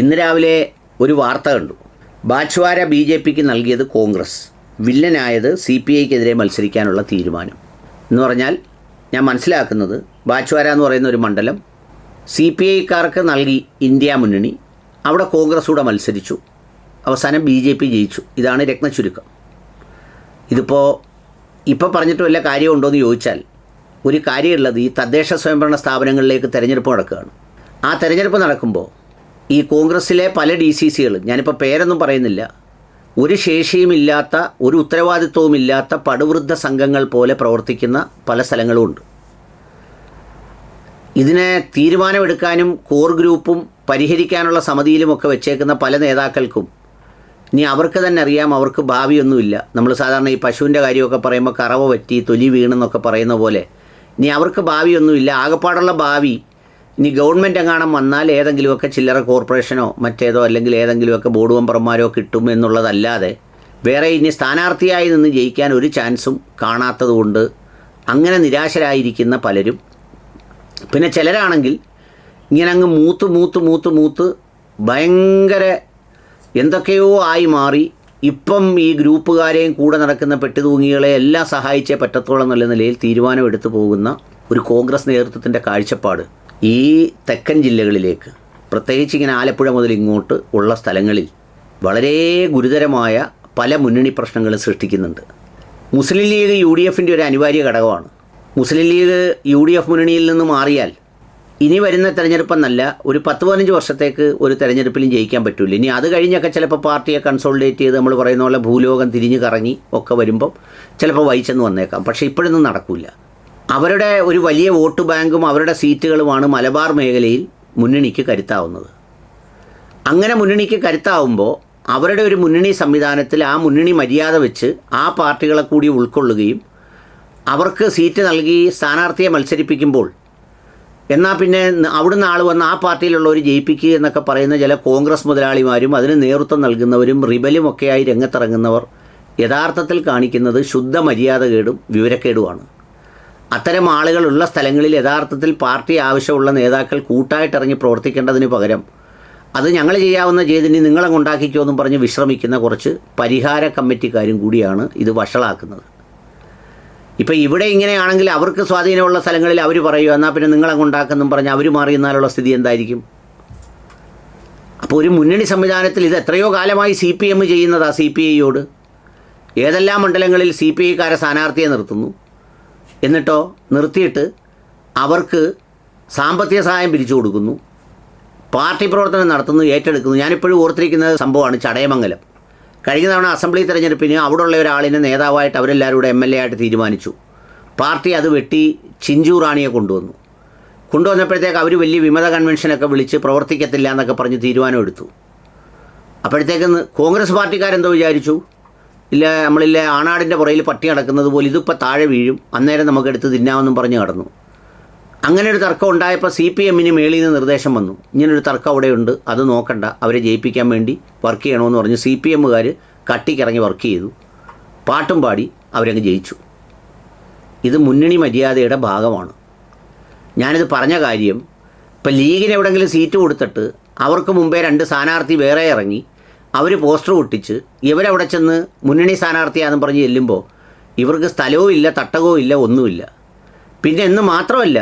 ഇന്ന് രാവിലെ ഒരു വാർത്ത കണ്ടു. ബാച്ച്വാര ബി ജെ പിക്ക് നൽകിയത് കോൺഗ്രസ്. വില്ലനായത് സി പി ഐക്കെതിരെ മത്സരിക്കാനുള്ള തീരുമാനം. എന്ന് പറഞ്ഞാൽ ഞാൻ മനസ്സിലാക്കുന്നത് ബാച്ച്വാര എന്ന് പറയുന്ന ഒരു മണ്ഡലം സി പി ഐക്കാർക്ക് നൽകി ഇന്ത്യ മുന്നണി. അവിടെ കോൺഗ്രസ് മത്സരിച്ചു. അവസാനം ബി ജെ പി ജയിച്ചു. ഇതാണ് രത്നച്ചുരുക്കം ഇതിപ്പോൾ ഇപ്പോൾ പറഞ്ഞിട്ട് വല്ല കാര്യമുണ്ടോ എന്ന് ചോദിച്ചാൽ ഒരു കാര്യമുള്ളത് ഈ തദ്ദേശ സ്വയംഭരണ സ്ഥാപനങ്ങളിലേക്ക് തിരഞ്ഞെടുപ്പ് നടക്കുകയാണ്. ആ തിരഞ്ഞെടുപ്പ് നടക്കുമ്പോൾ ഈ കോൺഗ്രസ്സിലെ പല ഡി സി സികളും ഞാനിപ്പോൾ പേരൊന്നും പറയുന്നില്ല ഒരു ശേഷിയുമില്ലാത്ത ഒരു ഉത്തരവാദിത്വവുമില്ലാത്ത പടുവൃദ്ധ സംഘങ്ങൾ പോലെ പ്രവർത്തിക്കുന്ന പല സ്ഥലങ്ങളുമുണ്ട്. ഇതിനെ തീരുമാനമെടുക്കാനും കോർ ഗ്രൂപ്പും പരിഹരിക്കാനുള്ള സമിതിയിലുമൊക്കെ വെച്ചേക്കുന്ന പല നേതാക്കൾക്കും ഇനി അവർക്ക് തന്നെ അറിയാം അവർക്ക് ഭാവിയൊന്നുമില്ല. നമ്മൾ സാധാരണ ഈ പശുവിന്റെ കാര്യമൊക്കെ പറയുമ്പോൾ കറവ പറ്റി തൊലി വീണെന്നൊക്കെ പറയുന്ന പോലെ ഇനി അവർക്ക് ഭാവിയൊന്നുമില്ല. ആകപ്പാടുള്ള ഭാവി ഇനി ഗവൺമെന്റ് എങ്ങാണം വന്നാൽ ഏതെങ്കിലുമൊക്കെ ചില്ലറ കോർപ്പറേഷനോ മറ്റേതോ അല്ലെങ്കിൽ ഏതെങ്കിലുമൊക്കെ ബോർഡ് മെമ്പർമാരോ കിട്ടും എന്നുള്ളതല്ലാതെ വേറെ ഇനി സ്ഥാനാർത്ഥിയായി നിന്ന് ജയിക്കാൻ ഒരു ചാൻസും കാണാത്തതുകൊണ്ട് അങ്ങനെ നിരാശരായിരിക്കുന്ന പലരും. പിന്നെ ചിലരാണെങ്കിൽ ഇങ്ങനെ അങ്ങ് മൂത്ത് മൂത്ത് മൂത്ത് മൂത്ത് ഭയങ്കര എന്തൊക്കെയോ ആയി മാറി. ഇപ്പം ഈ ഗ്രൂപ്പുകാരെയും കൂടെ നടക്കുന്ന പെട്ടുതൂങ്ങികളെ എല്ലാം സഹായിച്ചേ പറ്റത്തോളം എന്നുള്ള നിലയിൽ തീരുമാനമെടുത്തു പോകുന്ന ഒരു കോൺഗ്രസ് നേതൃത്വത്തിന്റെ കാഴ്ചപ്പാട്. ഈ തെക്കൻ ജില്ലകളിലേക്ക് പ്രത്യേകിച്ച് ഇങ്ങനെ ആലപ്പുഴ മുതൽ ഇങ്ങോട്ട് ഉള്ള സ്ഥലങ്ങളിൽ വളരെ ഗുരുതരമായ പല മുന്നണി പ്രശ്നങ്ങളും സൃഷ്ടിക്കുന്നുണ്ട്. മുസ്ലിം ലീഗ് യു ഡി എഫിന്റെ ഒരു അനിവാര്യ ഘടകമാണ്. Muslim League U D F മുന്നണിയിൽ നിന്ന് മാറിയാൽ ഇനി വരുന്ന തെരഞ്ഞെടുപ്പെന്നല്ല ഒരു പത്ത് പതിനഞ്ച് വർഷത്തേക്ക് ഒരു തെരഞ്ഞെടുപ്പിലും ജയിക്കാൻ പറ്റില്ല ഇനി അത് കഴിഞ്ഞൊക്കെ ചിലപ്പോൾ പാർട്ടിയെ കൺസോളിഡേറ്റ് ചെയ്ത് നമ്മൾ പറയുന്ന പോലെ ഭൂലോകം തിരിഞ്ഞ് കറങ്ങി ഒക്കെ വരുമ്പം ചിലപ്പോൾ വഹിച്ചെന്ന് വന്നേക്കാം. പക്ഷേ ഇപ്പോഴൊന്നും നടക്കില്ല അവരുടെ ഒരു വലിയ വോട്ട് ബാങ്കും അവരുടെ സീറ്റുകളുമാണ് മലബാർ മേഖലയിൽ മുന്നണിക്ക് കരുത്താവുന്നത്. അങ്ങനെ മുന്നണിക്ക് കരുത്താവുമ്പോൾ അവരുടെ ഒരു മുന്നണി സംവിധാനത്തിൽ ആ മുന്നണി മര്യാദ വെച്ച് ആ പാർട്ടികളെ കൂടി ഉൾക്കൊള്ളുകയും അവർക്ക് സീറ്റ് നൽകി സ്ഥാനാർത്ഥിയെ മത്സരിപ്പിക്കുമ്പോൾ എന്നാൽ പിന്നെ അവിടുന്ന് ആൾ വന്ന് ആ പാർട്ടിയിലുള്ളവർ ജയിപ്പിക്കുക എന്നൊക്കെ പറയുന്ന ചില കോൺഗ്രസ് മുതലാളിമാരും അതിന് നേതൃത്വം നൽകുന്നവരും റിബലും ഒക്കെയായി രംഗത്തിറങ്ങുന്നവർ യഥാർത്ഥത്തിൽ കാണിക്കുന്നത് ശുദ്ധ മര്യാദകേടും വിവരക്കേടുമാണ്. അത്തരം ആളുകളുള്ള സ്ഥലങ്ങളിൽ യഥാർത്ഥത്തിൽ പാർട്ടി ആവശ്യമുള്ള നേതാക്കൾ കൂട്ടായിട്ടിറങ്ങി പ്രവർത്തിക്കേണ്ടതിന് പകരം അത് ഞങ്ങൾ ചെയ്യാവുന്ന ചെയ്തിനി നിങ്ങളെ ഉണ്ടാക്കിക്കോ എന്നും പറഞ്ഞ് വിശ്രമിക്കുന്ന കുറച്ച് പരിഹാര കമ്മിറ്റിക്കാരും കൂടിയാണ് ഇത് വഷളാക്കുന്നത്. ഇപ്പം ഇവിടെ ഇങ്ങനെയാണെങ്കിൽ അവർക്ക് സ്വാധീനമുള്ള സ്ഥലങ്ങളിൽ അവർ പറയൂ എന്നാൽ പിന്നെ നിങ്ങളെ ഉണ്ടാക്കെന്നും പറഞ്ഞ് അവർ മാറി നിന്നാലുള്ള സ്ഥിതി എന്തായിരിക്കും? അപ്പോൾ ഒരു മുന്നണി സംവിധാനത്തിൽ ഇത് എത്രയോ കാലമായി സി പി എം ചെയ്യുന്നതാ സി പി ഐയോട്. ഏതെല്ലാം മണ്ഡലങ്ങളിൽ സി പി ഐക്കാരെ സ്ഥാനാർത്ഥിയെ നിർത്തുന്നു? എന്നിട്ടോ നിർത്തിയിട്ട് അവർക്ക് സാമ്പത്തിക സഹായം പിരിച്ചു കൊടുക്കുന്നു. പാർട്ടി പ്രവർത്തനം നടത്തുന്നു ഏറ്റെടുക്കുന്നു. ഞാനിപ്പോഴും ഓർത്തിരിക്കുന്ന സംഭവമാണ് ചടയമംഗലം. കഴിഞ്ഞ തവണ അസംബ്ലി തെരഞ്ഞെടുപ്പിന് അവിടെയുള്ള ഒരാളിനെ നേതാവായിട്ട് അവരെല്ലാവരും കൂടെ എം എൽ എ ആയിട്ട് തീരുമാനിച്ചു. പാർട്ടി അത് വെട്ടി ചിഞ്ചു റാണിയെ കൊണ്ടുവന്നു. കൊണ്ടുവന്നപ്പോഴത്തേക്ക് അവർ വലിയ വിമത കൺവെൻഷനൊക്കെ വിളിച്ച് പ്രവർത്തിക്കത്തില്ല എന്നൊക്കെ പറഞ്ഞ് തീരുമാനമെടുത്തു. അപ്പോഴത്തേക്ക് കോൺഗ്രസ് പാർട്ടിക്കാരെന്തോ വിചാരിച്ചു? ഇല്ല നമ്മളില്ല ആണാടിന്റെ പുറയിൽ പട്ടി നടക്കുന്നത് പോലെ ഇതിപ്പോൾ താഴെ വീഴും. അന്നേരം നമുക്ക് എടുത്ത് തിന്നാമെന്നും പറഞ്ഞ് കടന്നു. അങ്ങനെ ഒരു തർക്കം ഉണ്ടായപ്പോൾ സി പി എമ്മിന് മേളിൽ നിന്ന് നിർദ്ദേശം വന്നു. ഇങ്ങനൊരു തർക്കം അവിടെയുണ്ട് അത് നോക്കണ്ട. അവരെ ജയിപ്പിക്കാൻ വേണ്ടി വർക്ക് ചെയ്യണമെന്ന് പറഞ്ഞ് സി പി എമ്മുകാർ കട്ടിക്കിറങ്ങി വർക്ക് ചെയ്തു. പാട്ടും പാടി അവരങ്ങ് ജയിച്ചു. ഇത് മുന്നണി മര്യാദയുടെ ഭാഗമാണ്. ഞാനിത് പറഞ്ഞ കാര്യം ഇപ്പം ലീഗിന് എവിടെയെങ്കിലും സീറ്റ് കൊടുത്തിട്ട് അവർക്ക് മുമ്പേ രണ്ട് സ്ഥാനാർത്ഥി വേറെ ഇറങ്ങി അവർ പോസ്റ്റർ ഒട്ടിച്ച് ഇവരവിടെ ചെന്ന് മുന്നണി സ്ഥാനാർത്ഥിയാണെന്ന് പറഞ്ഞ് ചെല്ലുമ്പോൾ ഇവർക്ക് സ്ഥലവും ഇല്ല തട്ടകവും ഇല്ല ഒന്നുമില്ല. പിന്നെ എന്ന് മാത്രമല്ല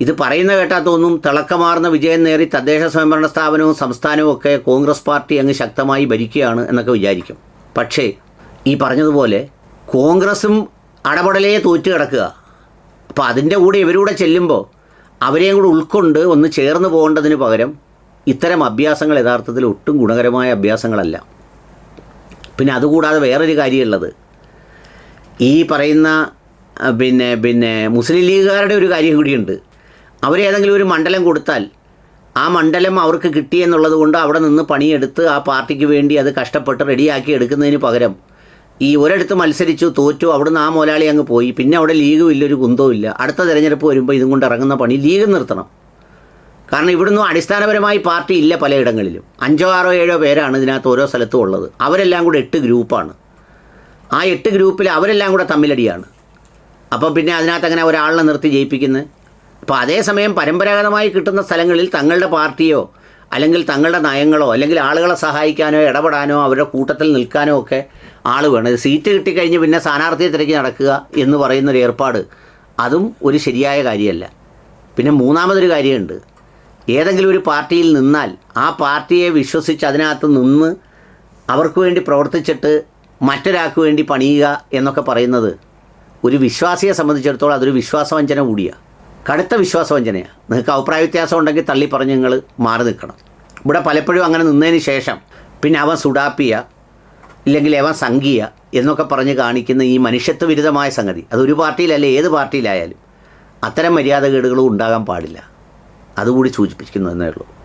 ഇത് പറയുന്ന കേട്ടാൽ തോന്നും തിളക്കമാർന്ന വിജയം നേറി തദ്ദേശ സ്വയംഭരണ സ്ഥാപനവും സംസ്ഥാനവും ഒക്കെ കോൺഗ്രസ് പാർട്ടി അങ്ങ് ശക്തമായി ഭരിക്കുകയാണ് എന്നൊക്കെ വിചാരിക്കും. പക്ഷേ ഈ പറഞ്ഞതുപോലെ കോൺഗ്രസും അടപടലേ തോറ്റു കിടക്കുക. അപ്പോൾ അതിന്റെ കൂടെ ഇവരൂടെ ചെല്ലുമ്പോൾ അവരെയും കൂടെ ഉൾക്കൊണ്ട് ഒന്ന് ചേർന്ന് പോകേണ്ടതിന് പകരം ഇത്തരം അഭ്യാസങ്ങൾ യഥാർത്ഥത്തിൽ ഒട്ടും ഗുണകരമായ അഭ്യാസങ്ങളല്ല. പിന്നെ അതുകൂടാതെ വേറൊരു കാര്യമുള്ളത്. ഈ പറയുന്ന പിന്നെ പിന്നെ മുസ്ലിം ലീഗുകാരുടെ ഒരു കാര്യം കൂടിയുണ്ട്. അവരേതെങ്കിലും ഒരു മണ്ഡലം കൊടുത്താൽ ആ മണ്ഡലം അവർക്ക് കിട്ടിയെന്നുള്ളത് കൊണ്ട് അവിടെ നിന്ന് പണിയെടുത്ത് ആ പാർട്ടിക്ക് വേണ്ടി അത് കഷ്ടപ്പെട്ട് റെഡിയാക്കി എടുക്കുന്നതിന് പകരം ഈ ഒരിടത്ത് മത്സരിച്ചു തോറ്റു അവിടുന്ന് ആ മുതലാളി അങ്ങ് പോയി. പിന്നെ അവിടെ ലീഗും ഇല്ല ഒരു കുന്തവും ഇല്ല. അടുത്ത തിരഞ്ഞെടുപ്പ് വരുമ്പോൾ ഇതും കൊണ്ട് ഇറങ്ങുന്ന പണി ലീഗ് നിർത്തണം. കാരണം ഇവിടുന്ന് അടിസ്ഥാനപരമായി പാർട്ടി ഇല്ല പലയിടങ്ങളിലും. അഞ്ചോ ആറോ ഏഴോ പേരാണ് ഇതിനകത്ത് ഓരോ സ്ഥലത്തും ഉള്ളത്. അവരെല്ലാം കൂടെ എട്ട് ഗ്രൂപ്പാണ്. ആ എട്ട് ഗ്രൂപ്പിൽ അവരെല്ലാം കൂടെ തമ്മിലടിയാണ്. അപ്പം പിന്നെ അതിനകത്ത് അങ്ങനെ ഒരാളിനെ നിർത്തി ജയിപ്പിക്കുന്നത് അപ്പോൾ അതേസമയം പരമ്പരാഗതമായി കിട്ടുന്ന സ്ഥലങ്ങളിൽ തങ്ങളുടെ പാർട്ടിയോ അല്ലെങ്കിൽ തങ്ങളുടെ നയങ്ങളോ അല്ലെങ്കിൽ ആളുകളെ സഹായിക്കാനോ ഇടപെടാനോ അവരുടെ കൂട്ടത്തിൽ നിൽക്കാനോ ഒക്കെ ആൾ വേണം. സീറ്റ് കിട്ടിക്കഴിഞ്ഞ് പിന്നെ സ്ഥാനാർത്ഥിയെ തിരക്കി നടക്കുക എന്ന് പറയുന്നൊരു ഏർപ്പാട് അതും ഒരു ശരിയായ കാര്യമല്ല. പിന്നെ മൂന്നാമതൊരു കാര്യമുണ്ട്. ഏതെങ്കിലും ഒരു പാർട്ടിയിൽ നിന്നാൽ ആ പാർട്ടിയെ വിശ്വസിച്ച് അതിനകത്ത് നിന്ന് അവർക്ക് വേണ്ടി പ്രവർത്തിച്ചിട്ട് മറ്റൊരാൾക്ക് വേണ്ടി പണിയുക എന്നൊക്കെ പറയുന്നത് ഒരു വിശ്വാസിയെ സംബന്ധിച്ചിടത്തോളം അതൊരു വിശ്വാസവഞ്ചന കൂടിയാണ് കടുത്ത വിശ്വാസവഞ്ചനയാണ് നിങ്ങൾക്ക് അഭിപ്രായ വ്യത്യാസം ഉണ്ടെങ്കിൽ തള്ളി പറഞ്ഞ് നിങ്ങൾ മാറി നിൽക്കണം. ഇവിടെ പലപ്പോഴും അങ്ങനെ നിന്നതിന് ശേഷം പിന്നെ അവൻ സുഡാപ്പിയ ഇല്ലെങ്കിൽ അവൻ സംഘീയ എന്നൊക്കെ പറഞ്ഞ് കാണിക്കുന്ന ഈ മനുഷ്യത്വ വിരുദ്ധമായ സംഗതി. അത് ഒരു പാർട്ടിയിലല്ല ഏത് പാർട്ടിയിലായാലും അത്തരം മര്യാദകേടുകളും ഉണ്ടാകാൻ പാടില്ല. അതുകൂടി സൂചിപ്പിക്കുന്നു എന്നേ ഉള്ളൂ.